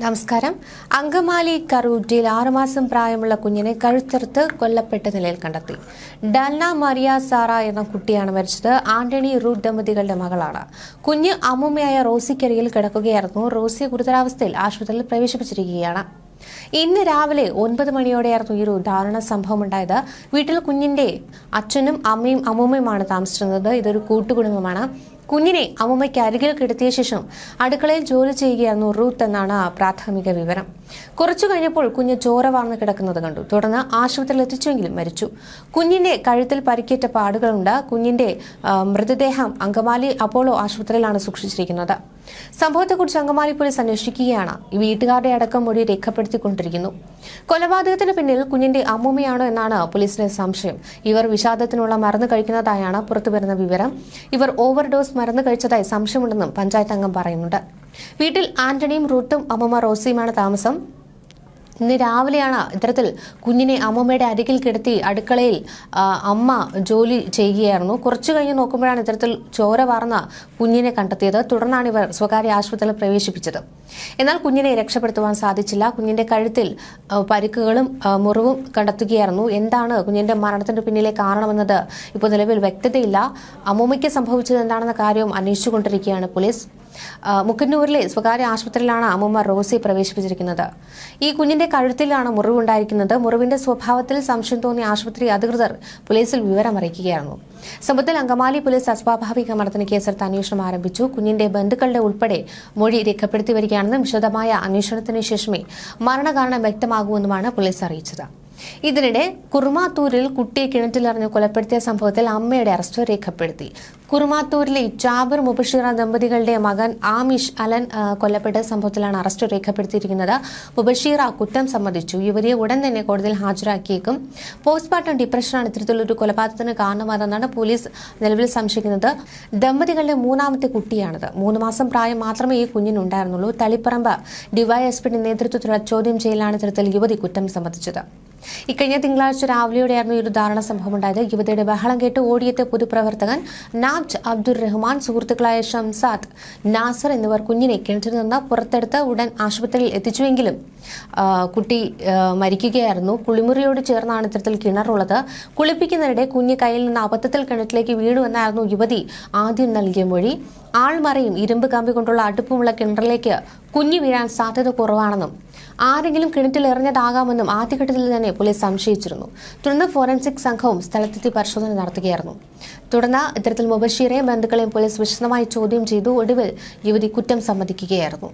നമസ്കാരം. അങ്കമാലി കറൂറ്റിൽ ആറുമാസം പ്രായമുള്ള കുഞ്ഞിനെ കഴുത്തറുത്ത് കൊല്ലപ്പെട്ട നിലയിൽ കണ്ടെത്തി. ഡൽന മരിയ സാറ എന്ന കുട്ടിയാണ് മരിച്ചത്. ആന്റണി റൂട്ട് ദമ്പതികളുടെ മകളാണ്. കുഞ്ഞ് അമ്മുമ്മയായ റോസിക്കരിയിൽ കിടക്കുകയായിരുന്നു. റോസി ഗുരുതരാവസ്ഥയിൽ ആശുപത്രിയിൽ പ്രവേശിപ്പിച്ചിരിക്കുകയാണ്. ഇന്ന് രാവിലെ ഒൻപത് മണിയോടെയായിരുന്നു ഈ ഒരു ദാരുണ സംഭവം ഉണ്ടായത് വീട്ടിൽ കുഞ്ഞിന്റെ അച്ഛനും അമ്മയും അമ്മൂമ്മയുമാണ് താമസിച്ചിരുന്നത്. ഇതൊരു കൂട്ടുകുടുംബമാണ്. കുഞ്ഞിനെ അമ്മയ്ക്ക് അരികിൽ കിടത്തിയ ശേഷം അടുക്കളയിൽ ജോലി ചെയ്യുകയായിരുന്നു റൂത്ത് എന്നാണ് പ്രാഥമിക വിവരം. കുറച്ചു കഴിഞ്ഞപ്പോൾ കുഞ്ഞ് ചോര വാർന്ന് കിടക്കുന്നത് കണ്ടു. തുടർന്ന് ആശുപത്രിയിൽ എത്തിച്ചുവെങ്കിലും മരിച്ചു. കുഞ്ഞിന്റെ കഴുത്തിൽ പരിക്കേറ്റ പാടുകളുണ്ട്. കുഞ്ഞിന്റെ മൃതദേഹം അങ്കമാലി അപ്പോളോ ആശുപത്രിയിലാണ് സൂക്ഷിച്ചിരിക്കുന്നത്. സംഭവത്തെക്കുറിച്ച് അങ്കമാലി പോലീസ് അന്വേഷിക്കുകയാണ്. വീട്ടുകാരുടെ അടക്കം മൊഴി രേഖപ്പെടുത്തിക്കൊണ്ടിരിക്കുന്നു. കൊലപാതകത്തിന് പിന്നിൽ കുഞ്ഞിന്റെ അമ്മൂമ്മയാണോ എന്നാണ് പോലീസിന്റെ സംശയം. ഇവർ വിഷാദത്തിനുള്ള മരുന്ന് കഴിക്കുന്നതായാണ് പുറത്തുവരുന്ന വിവരം. ഇവർ ഓവർഡോസ് മരുന്ന് കഴിച്ചതായി സംശയമുണ്ടെന്നും പഞ്ചായത്ത് അംഗം പറയുന്നുണ്ട്. വീട്ടിൽ ആന്റണിയും റൂട്ടും അമ്മമ്മ റോസിയുമാണ് താമസം. ഇന്ന് രാവിലെയാണ് ഇത്തരത്തിൽ കുഞ്ഞിനെ അമ്മമ്മയുടെ അരികിൽ കിടത്തി അടുക്കളയിൽ അമ്മ ജോലി ചെയ്യുകയായിരുന്നു. കുറച്ചു കഴിഞ്ഞ് നോക്കുമ്പോഴാണ് ഇത്തരത്തിൽ ചോര വാർന്ന കുഞ്ഞിനെ കണ്ടെത്തിയത്. തുടർന്നാണ് ഇവർ സ്വകാര്യ ആശുപത്രിയിൽ പ്രവേശിപ്പിച്ചത്. എന്നാൽ കുഞ്ഞിനെ രക്ഷപ്പെടുത്തുവാൻ സാധിച്ചില്ല. കുഞ്ഞിന്റെ കഴുത്തിൽ പരിക്കുകളും മുറിവും കണ്ടെത്തുകയായിരുന്നു. എന്താണ് കുഞ്ഞിന്റെ മരണത്തിന് പിന്നിലെ കാരണമെന്നത്? ഇപ്പോൾ നിലവിൽ വ്യക്തതയില്ല. അമ്മൂമ്മയ്ക്ക് സംഭവിച്ചത് എന്താണെന്ന കാര്യവും അന്വേഷിച്ചുകൊണ്ടിരിക്കുകയാണ് പോലീസ്. മുക്കന്നൂരിലെ സ്വകാര്യ ആശുപത്രിയിലാണ് അമ്മൂമ്മ റോസി പ്രവേശിപ്പിച്ചിരിക്കുന്നത്. ഈ കുഞ്ഞിന്റെ കഴുത്തിലാണ് മുറിവുണ്ടായിരിക്കുന്നത്. മുറിവിന്റെ സ്വഭാവത്തിൽ സംശയം തോന്നിയ ആശുപത്രി അധികൃതർ പോലീസിൽ വിവരം അറിയിക്കുകയായിരുന്നു സംഭവത്തിൽ അങ്കമാലി പോലീസ് അസ്വാഭാവിക മരണത്തിന് കേസെടുത്ത് അന്വേഷണം ആരംഭിച്ചു. കുഞ്ഞിന്റെ ബന്ധുക്കളുടെ ഉൾപ്പെടെ മൊഴി രേഖപ്പെടുത്തി വരികയാണെന്നും വിശദമായ അന്വേഷണത്തിന് ശേഷമേ മരണകാരണം വ്യക്തമാകുമെന്നുമാണ് പോലീസ് അറിയിച്ചത്. ഇതിനിടെ കുർമാത്തൂരിൽ കുട്ടിയെ കിണറ്റിലെറിഞ്ഞ് കൊലപ്പെടുത്തിയ സംഭവത്തിൽ അമ്മയുടെ അറസ്റ്റ് രേഖപ്പെടുത്തി. കുർമാത്തൂരിലെ ജാബിർ മുബഷീറ ദമ്പതികളുടെ മകൻ ആമിഷ് അലൻ കൊല്ലപ്പെട്ട സംഭവത്തിലാണ് അറസ്റ്റ് രേഖപ്പെടുത്തിയിരിക്കുന്നത്. മുബഷീറ കുറ്റം സമ്മതിച്ചു. യുവതിയെ ഉടൻ തന്നെ കോടതിയിൽ ഹാജരാക്കിയേക്കും. പോസ്റ്റ്മോർട്ടം ഡിപ്രഷനാണ് ഇത്തരത്തിലൊരു കൊലപാതകത്തിന് കാരണമായതെന്നാണ് പോലീസ് നിലവിൽ സംശയിക്കുന്നത്. ദമ്പതികളുടെ മൂന്നാമത്തെ കുട്ടിയാണിത്. മൂന്ന് മാസം പ്രായം മാത്രമേ ഈ കുഞ്ഞിനുണ്ടായിരുന്നുള്ളൂ. തളിപ്പറമ്പ് ഡിവൈഎസ്പിയുടെ നേതൃത്വത്തിലുള്ള ചോദ്യം ചെയ്യലാണ് ഇത്തരത്തിൽ യുവതി കുറ്റം സമ്മതിച്ചത്. ഇക്കഴിഞ്ഞ തിങ്കളാഴ്ച രാവിലെയോടെയായിരുന്നു ഒരു ദാരുണ സംഭവം ഉണ്ടായത് യുവതിയുടെ ബഹളം കേട്ട് ഓടിയെത്തിയ പൊതുപ്രവർത്തകൻ നാബ്ജ് അബ്ദുൾ റഹ്മാൻ സുഹൃത്തുക്കളായ ഷംസാദ് നാസർ എന്നിവർ കുഞ്ഞിനെ കിണറ്റിൽ നിന്ന് പുറത്തെടുത്ത് ഉടൻ ആശുപത്രിയിൽ എത്തിച്ചുവെങ്കിലും കുട്ടി മരിക്കുകയായിരുന്നു. കുളിമുറിയോട് ചേർന്നാണ് ഇത്തരത്തിൽ കിണറുള്ളത്. കുളിപ്പിക്കുന്നതിനിടെ കുഞ്ഞ് കയ്യിൽ നിന്ന് അബദ്ധത്തിൽ കിണറ്റിലേക്ക് വീണുവെന്നായിരുന്നു യുവതി ആദ്യം നൽകിയ മൊഴി. ആൾമറയും ഇരുമ്പ് കമ്പി കൊണ്ടുള്ള അടുപ്പമുള്ള കിണറിലേക്ക് കുഞ്ഞു വീഴാൻ സാധ്യത കുറവാണെന്നും ആരെങ്കിലും കിണറ്റിൽ എറിഞ്ഞതാകാമെന്നും ആദ്യഘട്ടത്തിൽ തന്നെ പോലീസ് സംശയിച്ചിരുന്നു. തുടർന്ന് ഫോറൻസിക് സംഘവും സ്ഥലത്തെത്തി പരിശോധന നടത്തുകയായിരുന്നു. തുടർന്ന് ഇത്തരത്തിൽ മുബഷീറെയും ബന്ധുക്കളെയും പോലീസ് വിശദമായി ചോദ്യം ചെയ്തു. ഒടുവിൽ യുവതി കുറ്റം സമ്മതിക്കുകയായിരുന്നു.